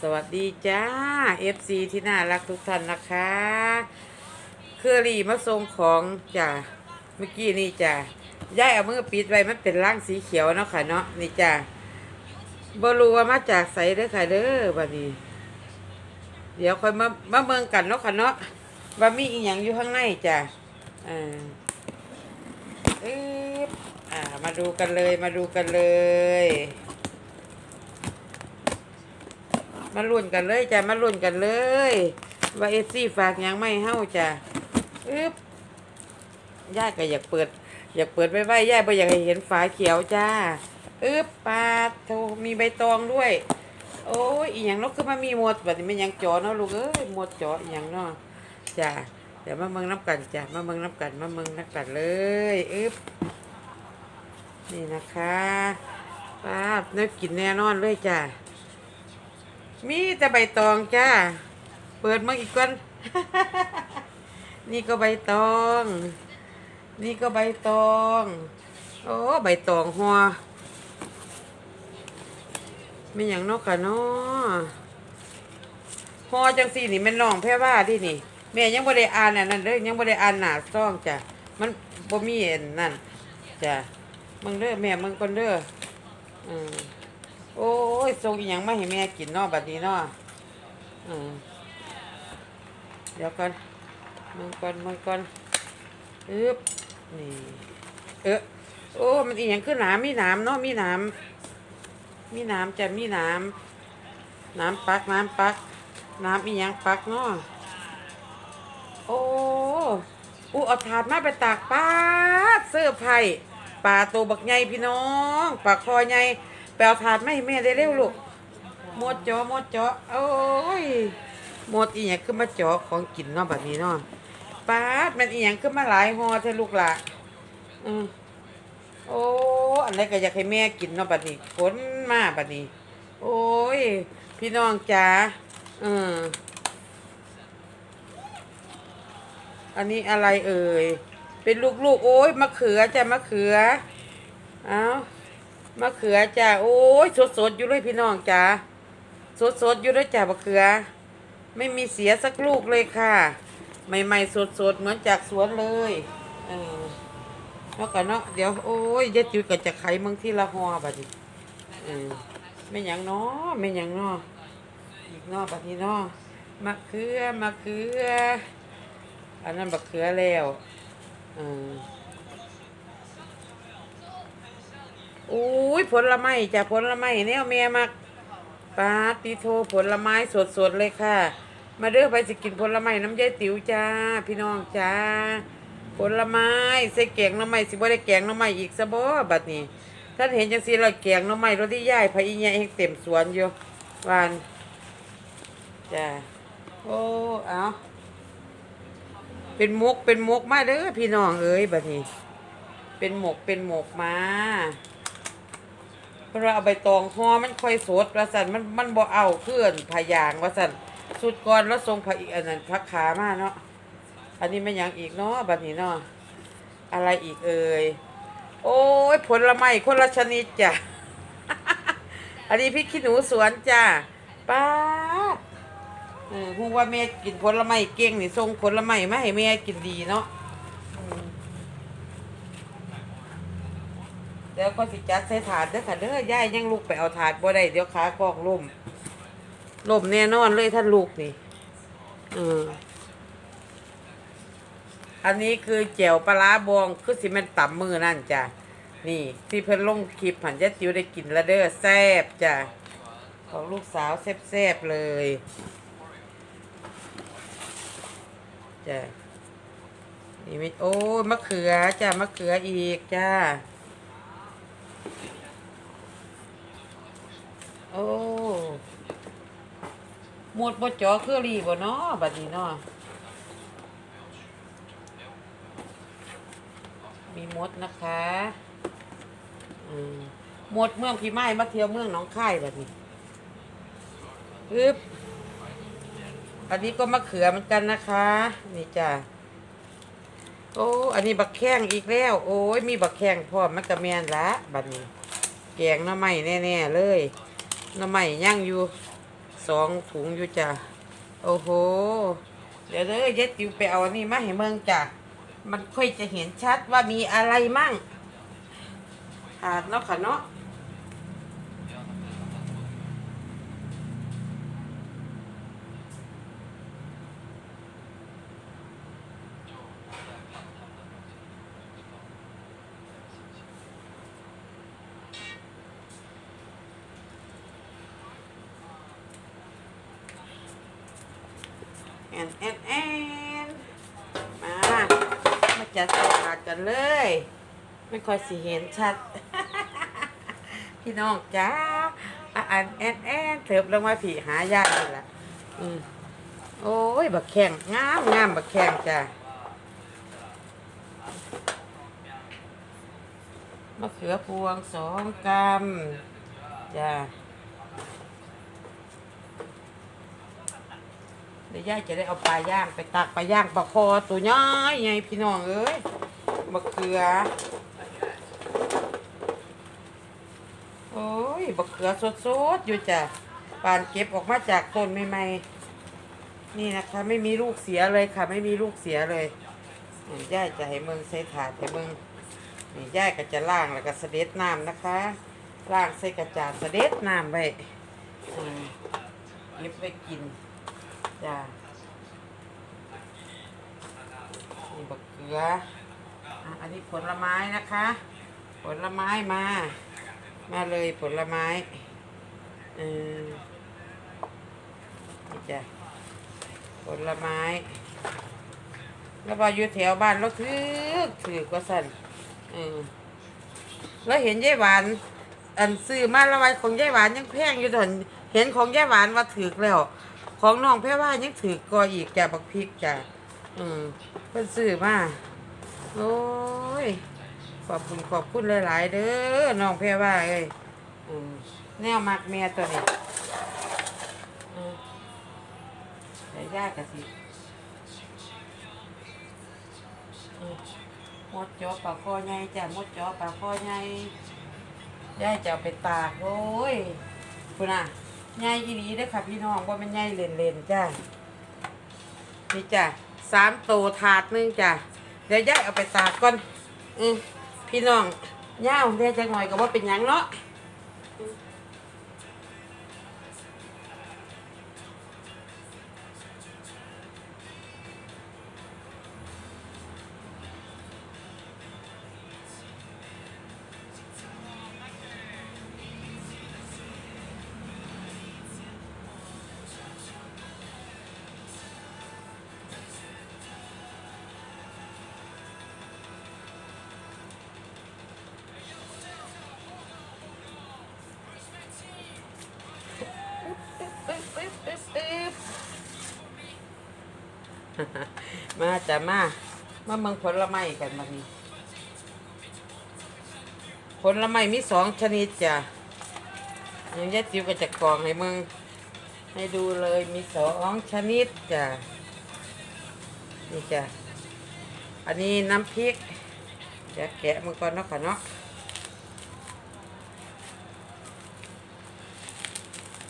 สวัสดีจ้า FC ที่น่ารักทุกท่านนะคะเครือรีมาส่งของจ้าเมื่อกี้นี่จ้าย่ายเอามือปิดไว้มันเป็นร่างสีเขียวเนาะค่ะเนาะนี่จ้าบรูว่ามาจากใสเด้อค่ะเด้อบัดนี้ เดี๋ยวค่อยมามาเมืองกันเนาะค่ะเนาะว่ามีอีหยังอยู่ข้างในจ้าอ่าเอ๊ะอ่ามาดูกันเลยมาดูกันเลย มาลุ้นกันเลยจ้ะมาลุ้นกันเลยว่าเอซี่ฝากยังไม่เฮ้าจ้ะอึ๊บย่าก็อยากเปิด อยากเปิดไว้ไว้ย่าบ่อยากให้เห็นฝาเขียวจ้าอึ๊บปาดโทมีใบตองด้วย โอ้ยอีหยังนาะคือมามีหมดแบบนี้มันยังจอเนาะลูกเอ้ยหมดจออีหยังเนาะจ้ะเดี๋ยวมาเมืองน้ำกันจ้ะมาเมืองน้ำกันมาเมืองน้ำกันเลยอึ๊บนี่นะคะปาดเนื้อกินแน่นอนเลยจ้ะ มีแต่ใบตองจ้า เปิดมาอีกก่อน นี่ก็ใบตอง นี่ก็ใบตอง โอ้ ใบตองหัวไม่อย่างนอกค่ะนาะหัวจังสี่นี่แมันน้องแพ่ว่าที่นี่แม่ยังบ่ได้อ่านอันนั้นเลยยังบ่ได้อ่านหนาซองจ้ะมันบ่มีเอันนั่นจ้ะมึงเด้อแม่มึงคนเด้ออืม โอ้ยส่งอีหยังมาให้แม่กินเนาะบัดนี้เนาะอืมเดี๋ยวก่อนมึงก่อนมึงก่อนอึบนี่เออโอ้มันอีหยังคือหนามมีหนามเนาะมีหนามมีหนามจะมีหนามหนามปักหน้ำปักหน้ำอีหยังปักเนาะโอ้อู้เอาถาดมาไปตากปลาเสื้อไผ่ปลาตัวบักใหญ่พี่น้องปลาคอใหญ่ แปลถาดไม่แม่ได้เร็วลูกหมดจอหมดจอโอ้ยหมดอีหยังขึ้นมาจอของกินเนาะแบบนี้เนาะปลาดมันอีหยังขึ้นมาหลายห่อเทลูกละอืมโอ้อันไหนก็อยากให้แม่กินเนาะบัดนี้ฝนมาบัดนี้ โอ้ย พี่น้องจ๋าอืมอันนี้อะไรเอ่ย เป็นลูกๆ โอ้ยมะเขือจ้ะมะเขือ เอา มะเขือจ้ะโอ้ยสดๆอยู่เลยพี่น้องจ้ะสดๆอยู่เลยจ้ะมะเขือ ไม่มีเสียสักลูกเลยค่ะ ใหม่ๆสดๆเหมือนจากสวนเลยเออแล้วกันเนาะเดี๋ยวโอ้ยยายจุยก็จะไขมึงที่ละหอบัดนี้เออไม่หยังเนาะไม่หยังเนาะอีกเนาะบัดนี้เนาะมะเขือมะเขืออันนั้นบักเขือแล้วอืม อุ้ยผลไม้จ้ะผลไม้แนวแม่มักปาติโทผลไม้สดๆเลยค่ะ มาเด้อไปสิกินผลไม้น้ำยายติ๋วจ้า พี่น้องจ้า ผลไม้ใส่แกงน้ำไม้สิบ่ได้แกงน้ำไม้อีกซะบ่บัดนี้ท่านเห็นจังซี่เราแกงน้ำไม้รถที่ย่ายพะอีแยเฮ็ดเต็มสวนอยู่วานจ้าโอ้เอาเป็นมุกเป็นมุกมาเด้อพี่น้องเอ้ยบัดนี้ เป็นหมกเป็นหมกมา พราะว่าเอาใบตองห่อมันค่อยสดว่าสันมันมันบ่เอาเพื่อนพายางว่าสันสุดก่อนแล้วทรงผักอีกอันนั้นพักขามาเนาะอันนี้ไมันหยังอีกเนาะบัดนี้เนาะอะไรอีกเอ่ยโอ้ยผลไม้คนละชนิดจ้ะอันนี้พี่ขี้หนูสวนจ้ะป้าดเออพูดว่าแม่กินผลไม้เก่งนี่ส่งผลไม้มาให้แม่กินดีเนาะอืม เดี๋ยวก็สิจัดใส่ถาดเด้อค่ะเด้อย่ายยังลูกไปเอาถาดบ่ได้เดี๋ยวขากองล่มล่มแน่นอนเลยท่านลูกนี่เอออันนี้คือแจ่วปลาร้าบองคือสิมันต่ำมือนั่นจ้ะนี่ ที่เพิ่นลงคลิปผันยะติวได้กินล้วเด้อแซ่บจ้ะของลูกสาวแซ่บๆเลยจ้ะนี่ไม่โอ้ยมะเขือจ้ะมะเขืออีกจ้า โอ้หมดบ่จอเครือรีบ่เนาะบัดนี้เนาะมีมดนะคะอืมหมดเมืองพี่ไม้มาเที่ยวเมืองหน้องค่ายบัดนี้อึ๊บอันนี้ก็มะเขือเหมือนกันนะคะ นี่จ้ะโอ้อันนี้บักแข้งอีกแล้ว โอ้ยมีบักแข้งพร้อมมันกระแมนละบัดนี้แกงหน้ำไม้แน่ๆเลย น้ำไม้ย่างอยู่สองถุงอยู่จ้ะโอ้โห เดี๋ยวเด้อเย็ดติวไปเอาอันนี้มาให้เมืองจ้ะมันค่อยจะเห็นชัดว่ามีอะไรมั่งขาดเนาะค่ะเนาะ แอนแอนแอนมามาจัดสลัดกันเลย ไม่ค่อยสิเห็นชัด พี่น้องจ้าอันแอนแอนเถิบลงมาผีหายากนี่แหละอืมโอ้ยบักแข่งงามงามบักแข่งจ้ามะเขือพวงสองกรัมจ้า ดี๋ยวย่าจะได้เอาปลาย่างไปตักปลาย่างปลาคอตัวน้อยไงพี่น้องเอ้ยมะเขือ โอ้ยมะเขือสดๆอยู่จ้ะปานเก็บออกมาจากต้นใหม่ๆนี่นะคะ ไม่มีลูกเสียเลยค่ะ ไม่มีลูกเสียเลยย่าจะให้เมืองใส่ถาดให้เมืองนี่ย่าก็จะล่างแล้วก็เสด็จน้ำนะคะล่างใส่กระจาดเสด็จน้ำไว้อืมเก็บไว้กิน จ้านี่บักเขืออะอันนี้ผลไม้นะคะ ผลไม้มา มาเลยผลไม้เออนี่จ้ะผลไม้ แล้วพออยู่แถวบ้านเราถือถือก็สั่นเออแล้วเห็นยายหวาน อันซื้อมาละไว้ของยายหวานยังแพงอยู่ตอนเห็นของยายหวานว่าถือแล้ว ของน้องแพ่ว่ายังถือกออีกจ้ะบักพริกจ้ะอืมเพิ่นซื้อมาโอ้ยขอบคุณขอบคุณหลาย ๆ เด้อน้องแพ่ว่าเอ้ยอืมแนวมักเมียตัวนี้อืมแต่ยากกะสิอืมมดจอปลาคอใหญ่จ้ะมดจอปลาคอใหญ่ยายจะเอาไปตากโอ้ยคุณน่ะ ใหญ่อีหลีเด้อค่ะพี่น้องว่ามันใหญ่เล่นๆจ้านี่จ้ะสามโตถาดหนึงจ้ะเดี๋ยวย่ายเอาไปตากก่อนอือพี่น้องย่าวเดี๋ยวจะหน่อยก็ว่าเป็นยังเนาะ มาจ้ะมา มาเมืองผลไม้กันมานี้ ผลไม้มีสองชนิดจ้ะยังยะจิ๋วก็จะกรองให้มึงให้ดูเลยมีสองชนิดจ้ะนี่จ้ะอันนี้น้ำพริกเดี๋ยวแกะมันก่อนเนาะค่ะเนาะ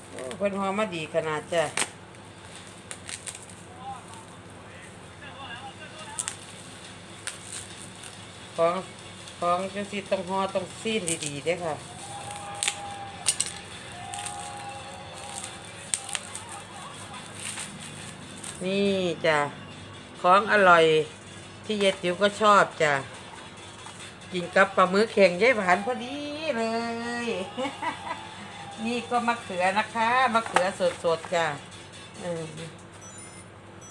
โอ้เพิ่นหอมมาดีขนาดจ้ะ ของของจังสิต้องหอต้องซีนดีๆเด้อค่ะนี่จ้ะของอร่อยที่เยติ๋วก็ชอบจ้ะกินกับปลาหมึกแข็งยายหวานพอดีเลย นี่ก็มะเขือนะคะมะเขือสดๆจ้ะ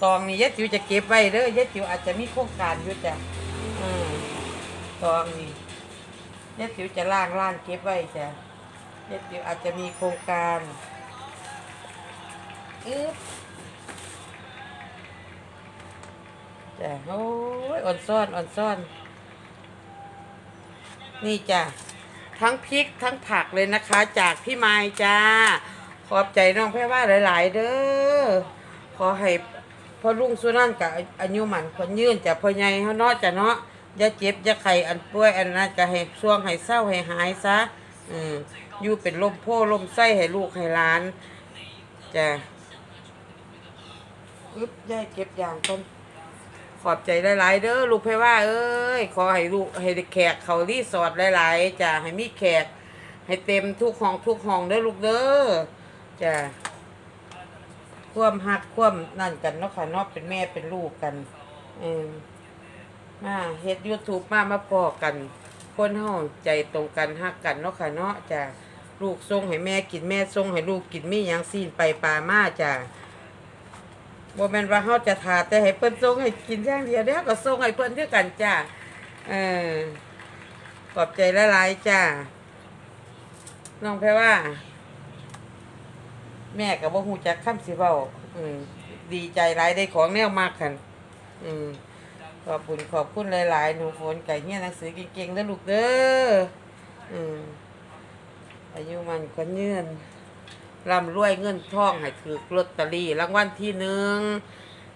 ตองนี่ยายติ๋วจะเก็บไว้เด้อยายติ๋วอาจจะมีโครงการอยู่จ้ะอืม ตองนี่ยายติ๋วจะล่างล่างเก็บไว้จ้ะยายติ๋วอาจจะมีโครงการอึ๊บจ้ะโอ้ยอ่อนซ่อนอ่อนซ่อน นี่จ้ะทั้งพริกทั้งผักเลยนะคะ จากพี่ไม้จ้า ขอบใจน้องแพ่ว่าหลาย ๆ เด้อขอให้พ่อลุงสุนันกับอายุหมันคนยื่นจะพ่อใหญ่เขาเนาะจ้ะเนาะ อย่าเจ็บอย่าไข้อันป่วยอันนั้นก็ให้ช่วงให้เศร้าให้หายซะอืมอยู่เป็นลมโพลมไส้ให้ลูกให้หลานจ้ะอึบย่ายเก็บอย่างต้นขอบใจหลาย ๆ เด้อลูกเพว่า เอ้ย ขอให้ลูกให้แขกเขารีสอร์ทหลาย ๆจ้ะให้มีแขก ให้เต็มทุกห้องทุกห้องเด้อลูกเด้อจ้ะความหักความนั่นกันเนาะค่ะเนาะเป็นแม่เป็นลูกกันเออ มาเฮ็ด YouTube มามาพอกัน คนเฮาใจตรงกันฮักกันเนาะค่ะเนาะจ้ะลูกส่งให้แม่กินแม่ส่งให้ลูกกินมีหยังซีนไปปลามาจ้ะบ่แม่นว่าเฮาจะทาแต่ให้เพิ่นส่งให้กินอย่างเดียวเด้อก็ส่งให้เพิ่นคือกันจ้ะเออขอบใจหลายๆจ้ะน้องแพรว่า แม่ก็บ่ฮู้จักคำสิเว้าอืมดีใจหลายได้ของแนวมากกันอืม ขอบคุณขอบคุณหลายๆหนูฝนไก่เฮียนหนังสือเก่งๆเด้อลูกเด้ออืมอายุมันก็เงื่อนร่ำรวยเงินทองให้ถือลอตเตอรี่รางวัลที่หนึ่ง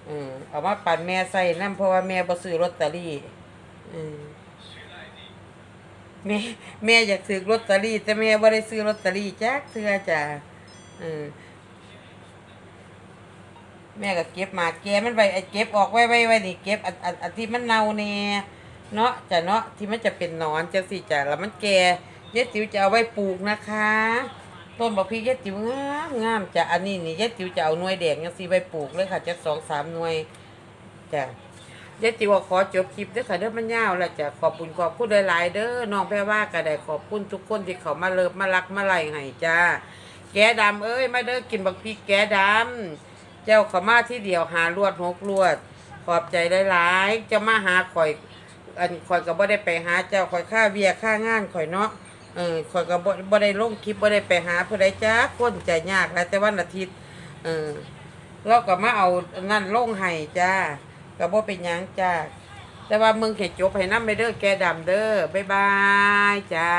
อืมเอามาปั่นแม่ใส่น้ำเพราะว่าแม่บ่ซื้อลอตเตอรี่อืมแม่แม่อยากซื้อลอตเตอรี่แต่แม่บ่ได้ซื้อลอตเตอรี่จักเทื่อจ้ะอืม แม่ก็เก็บมากแกมันไว้ไอ้เก็บออกไว้ไว้ไว้นี่เก็บอันอันอันที่มันเน่าเนี่ยเนาะจะเนาะที่มันจะเป็นหนอนจังสิจะแล้วมันแก่ยายติ๋วจะเอาไว้ปลูกนะคะ ต้นบักพริกยายติ๋วงามงามจะอันนี้นี่ยายติ๋วจะเอาหน่วยแดงจังสิไว้ปลูกเลยค่ะจะสองสามหน่วยจ้ะยายติ๋วขอจบคลิปเด้อค่ะเด้อมันยาวแล้วจะขอบคุณขอบคุณหลายๆเด้อน้องแพรว่าก็ได้ขอบคุณทุกคนที่เขามาเลิฟมารักมาไล่ให้จ้าแกดำเอ้ยมาเด้อกินบักพริกแกดำ เจ้าขมาที่เดียวหาลวดหกลวด ขอบใจหลายๆเจะมาหาข่อย อันข่อยก็บ่ได้ไปหาเจ้าข่อยค่าเวียค่างานข่อยเนาะเออข่อยก็บ่บ่ได้ลงคลิปบ่ได้ไปหาผู้ใดจ้าคนใจยากแล้วแต่วันอาทิตย์เออเราก็มาเอานั่นลงให้จ้าก็บ่เป็นหยังจ้าแต่ว่ามึงเข็ดจบให้นำไปเด้อแกดำเด้อบ๊ายบายจ้า